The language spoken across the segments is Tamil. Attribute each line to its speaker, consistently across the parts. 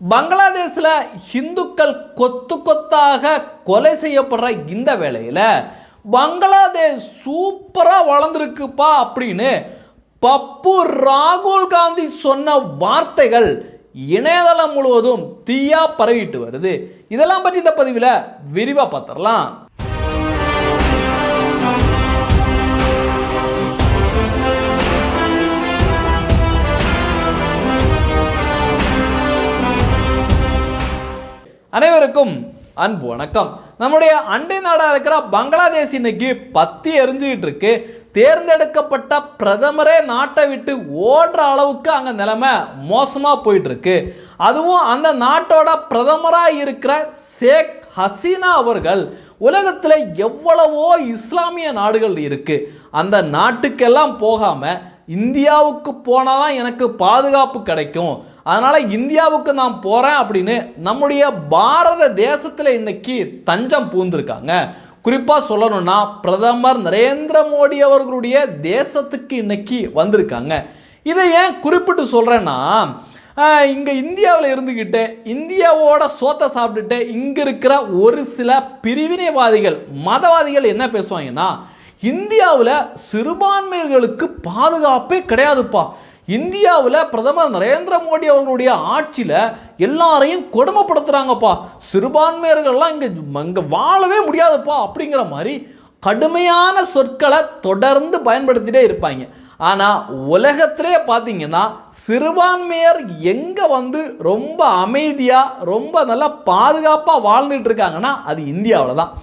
Speaker 1: பங்களாதேஷில் இந்துக்கள் கொத்து கொத்தாக கொலை செய்யப்படுற இந்த வேளையில் பங்களாதேஷ் சூப்பராக வளர்ந்துருக்குப்பா அப்படின்னு பப்பு ராகுல் காந்தி சொன்ன வார்த்தைகள் இணையதளம் முழுவதும் தீயா பரவிட்டு வருது. இதெல்லாம் பற்றி இந்த பதிவில் விரிவாக பார்த்துடலாம் அனைவருக்கும் அன்பு வணக்கம். நம்முடைய அண்டை நாடாக இருக்கிற பங்களாதேஷ் இன்னைக்கு பத்தி எரிஞ்சுக்கிட்டு இருக்கு. தேர்ந்தெடுக்கப்பட்ட பிரதமரே நாட்டை விட்டு ஓடுற அளவுக்கு அங்கே நிலைமை மோசமாக போயிட்டு இருக்கு. அதுவும் அந்த நாட்டோட பிரதமராக இருக்கிற ஷேக் ஹசீனா அவர்கள் உலகத்தில் எவ்வளவோ இஸ்லாமிய நாடுகள் இருக்கு. அந்த நாட்டுக்கெல்லாம் போகாமல் இந்தியாவுக்கு போனால் தான் எனக்கு பாதுகாப்பு கிடைக்கும். அதனால் இந்தியாவுக்கு நான் போகிறேன் அப்படின்னு நம்முடைய பாரத தேசத்தில் இன்னைக்கு தஞ்சம் பூந்திருக்காங்க குறிப்பாக சொல்லணும்னா பிரதமர் நரேந்திர மோடி அவர்களுடைய தேசத்துக்கு இன்னைக்கு வந்திருக்காங்க. இதை ஏன் குறிப்பிட்டு சொல்கிறேன்னா இங்கே இந்தியாவில் இருந்துக்கிட்டு இந்தியாவோட சோத்தை சாப்பிட்டுட்டு இங்கே இருக்கிற ஒரு சில பிரிவினைவாதிகள் மதவாதிகள் என்ன பேசுவாங்கன்னா இந்தியாவில் சிறுபான்மையர்களுக்கு பாதுகாப்பே கிடையாதுப்பா. இந்தியாவில் பிரதமர் நரேந்திர மோடி அவர்களுடைய ஆட்சியில் எல்லாரையும் கொடுமைப்படுத்துகிறாங்கப்பா சிறுபான்மையர்கள்லாம் இங்கே இங்கே வாழவே முடியாதுப்பா அப்படிங்கிற மாதிரி கடுமையான சொற்களை தொடர்ந்து பயன்படுத்திகிட்டே இருப்பாங்க. ஆனால் உலகத்திலே பார்த்தீங்கன்னா சிறுபான்மையர் எங்கே வந்து ரொம்ப அமைதியாக ரொம்ப நல்லா பாதுகாப்பாக வாழ்ந்துட்டு இருக்காங்கன்னா அது இந்தியாவில் தான்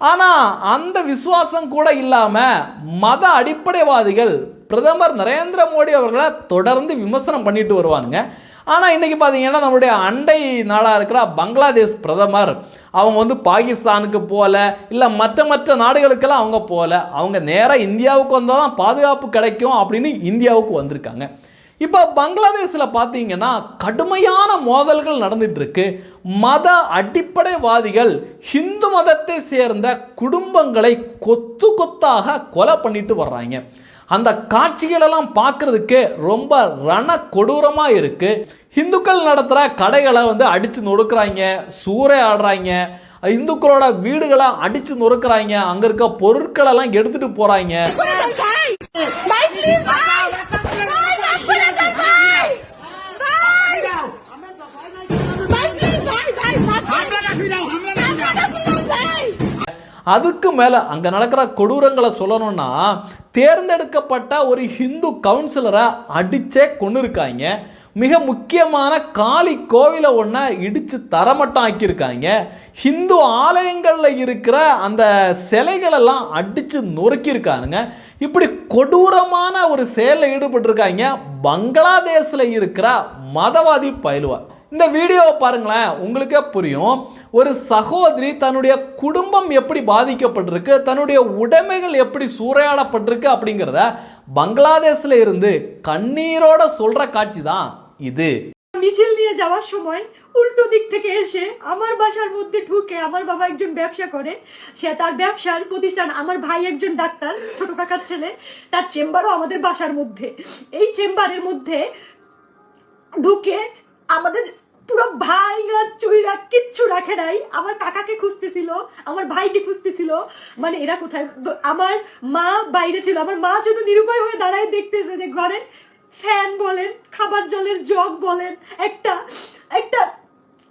Speaker 1: ஆனால் அந்த விசுவாசம் கூட இல்லாமல் மத அடிப்படைவாதிகள் பிரதமர் நரேந்திர மோடி அவர்களை தொடர்ந்து விமர்சனம் பண்ணிட்டு வருவாங்க ஆனால் இன்றைக்கி பார்த்தீங்கன்னா நம்மளுடைய அண்டை நாடாக இருக்கிற பங்களாதேஷ் பிரதமர் அவங்க வந்து பாகிஸ்தானுக்கு போகல இல்லை மற்ற மற்ற நாடுகளுக்கெல்லாம் அவங்க போகல. அவங்க நேராக இந்தியாவுக்கு வந்தால் தான் பாதுகாப்பு கிடைக்கும் அப்படின்னு இந்தியாவுக்கு வந்திருக்காங்க. இப்போ பங்களாதேஷில் பார்த்தீங்கன்னா கடுமையான மோதல்கள் நடந்துகிட்ருக்கு மத அடிப்படைவாதிகள் ஹிந்து மதத்தை சேர்ந்த குடும்பங்களை கொத்து கொத்தாக கொலை பண்ணிட்டு வர்றாங்க. அந்த காட்சிகளெல்லாம் பார்க்குறதுக்கு ரொம்ப ரண கொடூரமாக இருக்குது இந்துக்கள் நடத்துகிற கடைகளை வந்து அடித்து நொடுக்கிறாங்க சூறை ஆடுறாங்க இந்துக்களோட வீடுகளை அடித்து நொறுக்கிறாங்க அங்கே இருக்க பொருட்களெல்லாம் எடுத்துகிட்டு போகிறாங்க அதுக்கு மேலே அங்கே நடக்கிற கொடூரங்களை சொல்லணும்னா தேர்ந்தெடுக்கப்பட்ட ஒரு ஹிந்து கவுன்சிலரை அடித்தே கொண்டு இருக்காங்க மிக முக்கியமான காளி கோவிலை ஒன்றை இடித்து தரமட்டம் ஆக்கியிருக்காங்க. ஹிந்து ஆலயங்களில் இருக்கிற அந்த சிலைகளெல்லாம் அடித்து நொறுக்கியிருக்கானுங்க. இப்படி கொடூரமான ஒரு செயலில் ஈடுபட்டிருக்காங்க. பங்களாதேஷில் இருக்கிற மதவாதி பயிலுவா இந்த வீடியோவை பாருங்களேன் உங்களுக்கே புரியும் ஒரு சகோதரி தன்னுடைய குடும்பம் எப்படி பாதிக்கப்பட்டிருக்கு தன்னுடைய உடைமைகள் எப்படி சூறையாடப்பட்டிருக்கு அப்படிங்கிறத பங்களாதேஷில் இருந்து கண்ணீரோட சொல்ற காட்சி தான் இது
Speaker 2: মিছিল নিয়ে যাওয়ার সময় উল্টো দিক থেকে এসে আমার বাসার মধ্যে ঢুকে আমার বাবা একজন ব্যবসা করে সে তার ব্যবসার প্রতিষ্ঠান আমার ভাই একজন ডাক্তার ছোট কাকার ছেলে তার চেম্বারও আমাদের বাসার মধ্যে এই চেম্বারের মধ্যে ঢুকে আমাদের পুরো ভাইরা, চুইরা কিচ্ছু রাখে নাই। আমার কাকাকে খুঁজতেছিল, আমার ভাইটি খুঁজতেছিল। মানে এরা কোথায়? আমার মা বাইরে ছিল। আমার মা শুধু নিরুপায় হয়ে দাঁড়ায় দেখতেছে যে ঘরে ফ্যান বলেন, খাবার জলের জগ বলেন, একটা একটা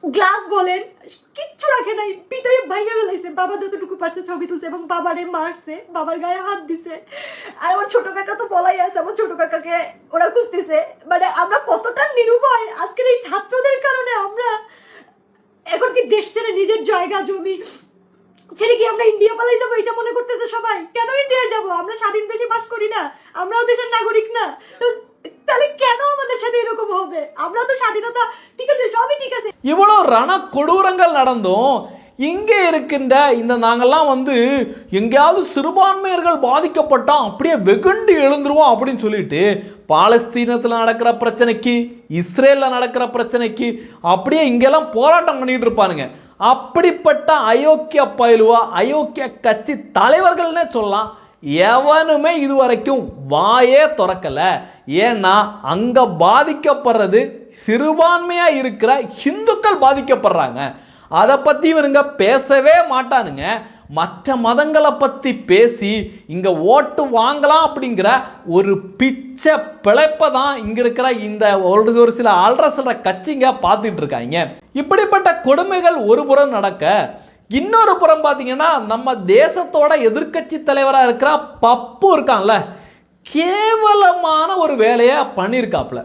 Speaker 2: গ্লাস বলেন, কিচ্ছু রাখে নাই পিতাই ভাইয়া ফেলাইছে। বাবা যতটুকু পারছে ছবি তুলছে এবং বাবারে মারছে, বাবার গায়ে হাত দিছে। আর আমার ছোট কাকা তো বলাই আছে, আমার ছোট কাকাকে ওরা খুঁজতেছে। মানে আমরা কতটা নিরুপায়, আজকের এই ছাত্রদের কারণে আমরা এখন কি দেশ ছেড়ে নিজের জায়গা, জমি ছেড়ে কি আমরা ইন্ডিয়া পালাই যাব, এটা মনে করতেছে সবাই? কেন ইন্ডিয়া যাব? আমরা স্বাধীন দেশে বাস করি না, আমরাও দেশের নাগরিক না। তাহলে কেন আমাদের সাথে এরকম হবে আমরা তো স্বাধীনতা ঠিক আছে সবই ঠিক আছে
Speaker 1: இவ்வளோ ரண கொடூரங்கள் நடந்தும் இங்கே இருக்கின்ற இந்த நாங்கெல்லாம் வந்து எங்கேயாவது சிறுபான்மையர்கள் பாதிக்கப்பட்டா அப்படியே வெகுண்டு எழுந்துருவோம் அப்படின்னு சொல்லிட்டு பாலஸ்தீனத்தில் நடக்கிற பிரச்சனைக்கு இஸ்ரேலில் நடக்கிற பிரச்சனைக்கு அப்படியே இங்கெல்லாம் போராட்டம் பண்ணிட்டு இருப்பானுங்க அப்படிப்பட்ட அயோக்கிய பயிலுவா அயோக்கிய கட்சி தலைவர்கள்னே சொல்லலாம் எவனுமே இதுவரைக்கும் வாயே திறக்கலை. ஏன்னா அங்கே பாதிக்கப்படுறது சிறுபான்மையாக இருக்கிற ஹிந்துக்கள் பாதிக்கப்படுறாங்க. அதை பற்றி இவனுங்க பேசவே மாட்டானுங்க. மற்ற மதங்களை பற்றி பேசி இங்கே ஓட்டு வாங்கலாம் அப்படிங்கிற ஒரு பிச்சை பிழைப்பை தான் இங்கே இருக்கிற இந்த ஒரு ஒரு சில அல்ற சில கட்சிங்க பார்த்துட்டு இருக்காங்க. இப்படிப்பட்ட கொடுமைகள் ஒரு புறம் நடக்க இன்னொரு புறம் பார்த்தீங்கன்னா நம்ம தேசத்தோட எதிர்க்கட்சி தலைவராக இருக்கிற பப்பு இருக்கான்ல கேவலமான ஒரு வேலையை பண்ணியிருக்காப்புல.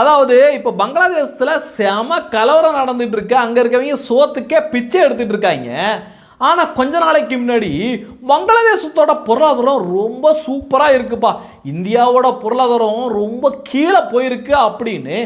Speaker 1: அதாவது இப்போ பங்களாதேசத்தில் செம கலவரம் நடந்துட்டு இருக்கு. அங்கே இருக்கவங்க சோத்துக்கே பிச்சை எடுத்துட்டு இருக்காங்க. ஆனால் கொஞ்ச நாளைக்கு முன்னாடி பங்களாதேசத்தோட பொருளாதாரம் ரொம்ப சூப்பராக இருக்குப்பா. இந்தியாவோட பொருளாதாரம் ரொம்ப கீழே போயிருக்கு அப்படின்னு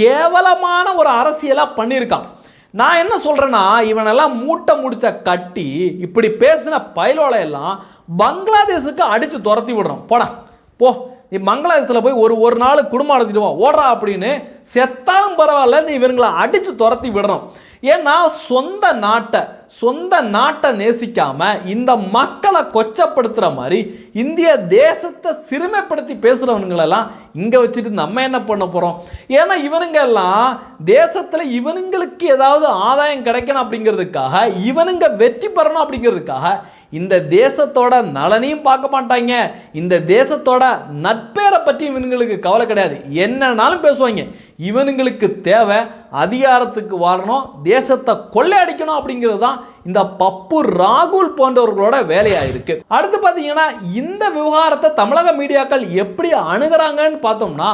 Speaker 1: கேவலமான ஒரு அரசியலாக பண்ணியிருக்கான். நான் என்ன சொல்கிறேன்னா இவனெல்லாம் மூட்டை முடிச்ச கட்டி இப்படி பேசின பயலோலையெல்லாம் பங்களாதேஷுக்கு அடித்து துரத்தி விடுறோம் போடா போ. நீ பங்களாதேஷில் போய் ஒரு ஒரு நாள் குடும்பம் நடத்திட்டு ஓடுறா அப்படின்னு செத்தாலும் பரவாயில்ல நீ இவங்களை அடித்து துரத்தி விடுறோம் ஏன்னா சொந்த நாட்டை சொந்த நாட்டை நேசிக்காம இந்த மக்களை கொச்சப்படுத்துகிற மாதிரி இந்திய தேசத்தை சிறுமைப்படுத்தி பேசுகிறவனுங்களெல்லாம் இங்கே வச்சுட்டு நம்ம என்ன பண்ண போகிறோம் ஏன்னா இவனுங்க எல்லாம் தேசத்தில் இவனுங்களுக்கு ஏதாவது ஆதாயம் கிடைக்கணும் அப்படிங்கிறதுக்காக இவனுங்க வெற்றி பெறணும் அப்படிங்கிறதுக்காக இந்த தேசத்தோட நலனையும் பார்க்க மாட்டாங்க. இந்த தேசத்தோட நட்பேரை பற்றி இவனுங்களுக்கு கவலை கிடையாது. என்னன்னாலும் பேசுவாங்க. இவனுங்களுக்கு தேவை அதிகாரத்துக்கு வரணும் தேசத்தை கொள்ளையடிக்கணும் அப்படிங்கிறது தான் இந்த பப்பு ராகுல் போன்றவர்களோட வேலையாக இருக்கு. அடுத்து பார்த்தீங்கன்னா இந்த விவகாரத்தை தமிழக மீடியாக்கள் எப்படி அணுகிறாங்கன்னு பார்த்தோம்னா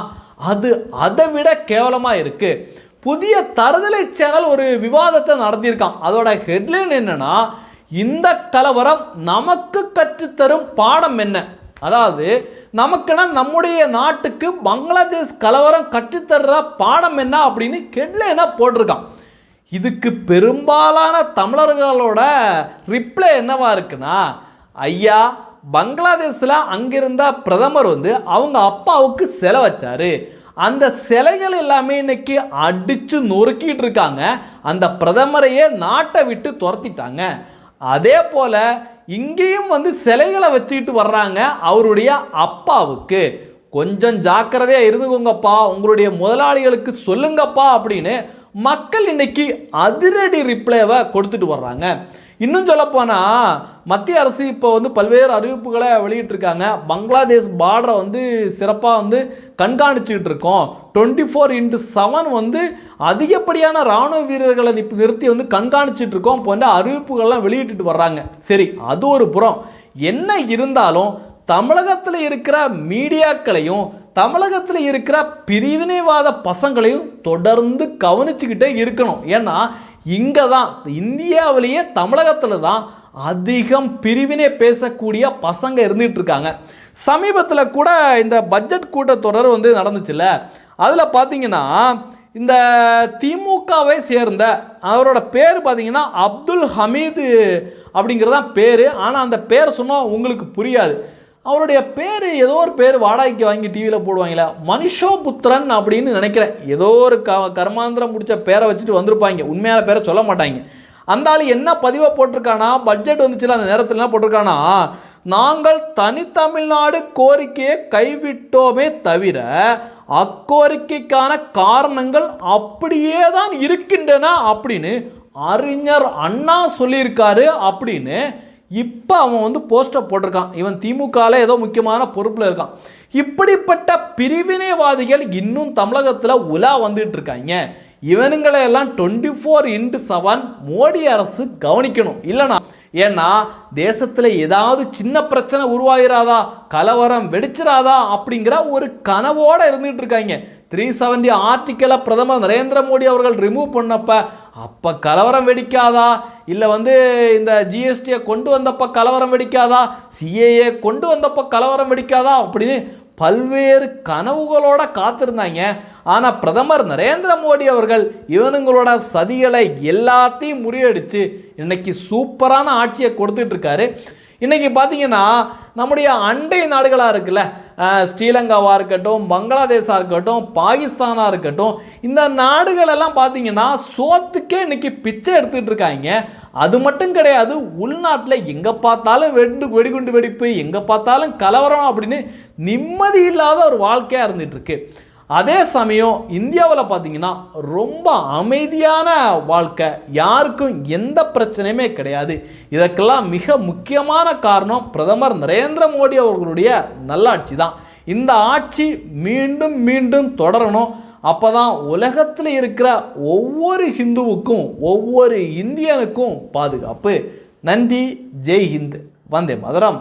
Speaker 1: அது அதை விட கேவலமாக இருக்கு. புதிய தருதலை சேனல் ஒரு விவாதத்தை நடத்தியிருக்கான். அதோட ஹெட்லைன் என்னன்னா இந்த கலவரம் நமக்கு கற்றுத்தரும் பாடம் என்ன? அதாவது நமக்குன்னா நம்முடைய நாட்டுக்கு பங்களாதேஷ் கலவரம் கற்றுத்தர்ற பாடம் என்ன அப்படின்னு ஹெட்லைனாக போட்டிருக்கான். இதுக்கு பெரும்பாலான தமிழர்களோட ரிப்ளை என்னவா இருக்குன்னா ஐயா பங்களாதேஷில் அங்கிருந்த பிரதமர் வந்து அவங்க அப்பாவுக்கு சிலை வச்சாரு. அந்த சிலைகள் எல்லாமே இன்னைக்கு அடித்து நொறுக்கிட்டு இருக்காங்க. அந்த பிரதமரையே நாட்டை விட்டு துரத்திட்டாங்க. அதே போல் இங்கேயும் வந்து சிலைகளை வச்சுக்கிட்டு வர்றாங்க அவருடைய அப்பாவுக்கு. கொஞ்சம் ஜாக்கிரதையாக இருந்துக்கோங்கப்பா. உங்களுடைய முதலாளிகளுக்கு சொல்லுங்கப்பா அப்படின்னு மக்கள் இன்னைக்கு அதிரடி ரிப்ளைவை கொடுத்துட்டு வர்றாங்க. இன்னும் சொல்லப்போனால் மத்திய அரசு இப்போ வந்து பல்வேறு அறிவிப்புகளை வெளியிட்டிருக்காங்க. பங்களாதேஷ் பார்டரை வந்து சிறப்பாக வந்து கண்காணிச்சுக்கிட்டு இருக்கோம். டுவெண்ட்டி ஃபோர் இன்ட்டு செவன் வந்து அதிகப்படியான இராணுவ வீரர்களை நிறுத்தி வந்து கண்காணிச்சுட்டு இருக்கோம். போன்ற அறிவிப்புகள்லாம் வெளியிட்டுட்டு வர்றாங்க. சரி அது ஒரு புறம். என்ன இருந்தாலும் தமிழகத்தில் இருக்கிற மீடியாக்களையும் தமிழகத்தில் இருக்கிற பிரிவினைவாத பசங்களையும் தொடர்ந்து கவனிச்சுக்கிட்டே இருக்கணும். ஏன்னா இங்கே தான் இந்தியாவிலேயே தமிழகத்தில் தான் அதிகம் பிரிவினை பேசக்கூடிய பசங்க இருந்துகிட்டு இருக்காங்க சமீபத்தில் கூட இந்த பட்ஜெட் கூட்டத்தொடர் வந்து நடந்துச்சுல்ல அதில் பார்த்தீங்கன்னா இந்த திமுகவை சேர்ந்த அவரோட பேர் பார்த்தீங்கன்னா அப்துல் ஹமீது அப்படிங்கிறதான் பேர். ஆனால் அந்த பேர் சொன்னால் உங்களுக்கு புரியாது. அவருடைய பேர் ஏதோ ஒரு பேர் வாடகைக்கு வாங்கி டிவியில் போடுவாங்களே மனுஷோபுத்திரன் அப்படின்னு நினைக்கிறேன். ஏதோ ஒரு க கர்மாந்திரம் முடிச்ச பேரை வச்சுட்டு வந்திருப்பாங்க. உண்மையான பேரை சொல்ல மாட்டாங்க. அந்த ஆள் என்ன பதிவாக போட்டிருக்கானா? பட்ஜெட் வந்துச்சுல அந்த நேரத்தில் என்ன போட்டிருக்கானா? நாங்கள் தனித்தமிழ்நாடு கோரிக்கையை கைவிட்டோமே தவிர அக்கோரிக்கைக்கான காரணங்கள் அப்படியே தான் இருக்கின்றன அப்படின்னு அறிஞர் அண்ணா சொல்லியிருக்காரு அப்படின்னு இப்போ அவன் வந்து போஸ்டர் போட்டிருக்கான். இவன் திமுகவில் ஏதோ முக்கியமான பொறுப்பில் இருக்கான். இப்படிப்பட்ட பிரிவினைவாதிகள் இன்னும் தமிழகத்தில் உலா வந்துட்டு இருக்காங்க. இவனுங்களை எல்லாம் twenty four into seven Modi அரசு கவனிக்கணும். இல்லைனா ஏன்னா தேசத்தில் ஏதாவது சின்ன பிரச்சனை உருவாகிறாதா? கலவரம் வெடிச்சிராதா? அப்படிங்கிற ஒரு கனவோடு இருந்துகிட்டு இருக்காங்க. த்ரீ செவன்டி ஆர்டிக்கலை பிரதமர் நரேந்திர மோடி அவர்கள் ரிமூவ் பண்ணப்ப அப்போ கலவரம் வெடிக்காதா? இல்லை வந்து இந்த ஜிஎஸ்டியை கொண்டு வந்தப்போ கலவரம் வெடிக்காதா? சிஏஏ கொண்டு வந்தப்போ கலவரம் வெடிக்காதா? அப்படின்னு பல்வேறு கனவுகளோட காத்திருந்தாங்க. ஆனால் பிரதமர் நரேந்திர மோடி அவர்கள் இவனுங்களோட சதிகளை எல்லாத்தையும் முறியடித்து இன்னைக்கு சூப்பரான ஆட்சியை கொடுத்துட்ருக்காரு இன்றைக்கி பார்த்தீங்கன்னா நம்முடைய அண்டை நாடுகளாக இருக்குல்ல ஸ்ரீலங்காவாக இருக்கட்டும் பங்களாதேஷாக இருக்கட்டும் பாகிஸ்தானாக இருக்கட்டும் இந்த நாடுகளெல்லாம் பார்த்தீங்கன்னா சோத்துக்கே இன்னைக்கு பிச்சை எடுத்துகிட்டு இருக்காங்க. அது மட்டும் கிடையாது உள்நாட்டில் எங்கே பார்த்தாலும் வெண்டு வெடிகுண்டு வெடிப்பு எங்கே பார்த்தாலும் கலவரம் அப்படின்னு நிம்மதி இல்லாத ஒரு வாழ்க்கையாக இருந்துகிட்ருக்கு அதே சமயம் இந்தியாவில் பார்த்தீங்கன்னா ரொம்ப அமைதியான வாழ்க்கை. யாருக்கும் எந்த பிரச்சனையுமே கிடையாது. இதற்கெல்லாம் மிக முக்கியமான காரணம் பிரதமர் நரேந்திர மோடி அவர்களுடைய நல்லாட்சி தான் இந்த ஆட்சி மீண்டும் மீண்டும் தொடரணும். அப்போ தான் உலகத்தில் இருக்கிற ஒவ்வொரு ஹிந்துவுக்கும் ஒவ்வொரு இந்தியனுக்கும் பாதுகாப்பு. நன்றி. ஜெய் ஹிந்த். வந்தே மதுரம்.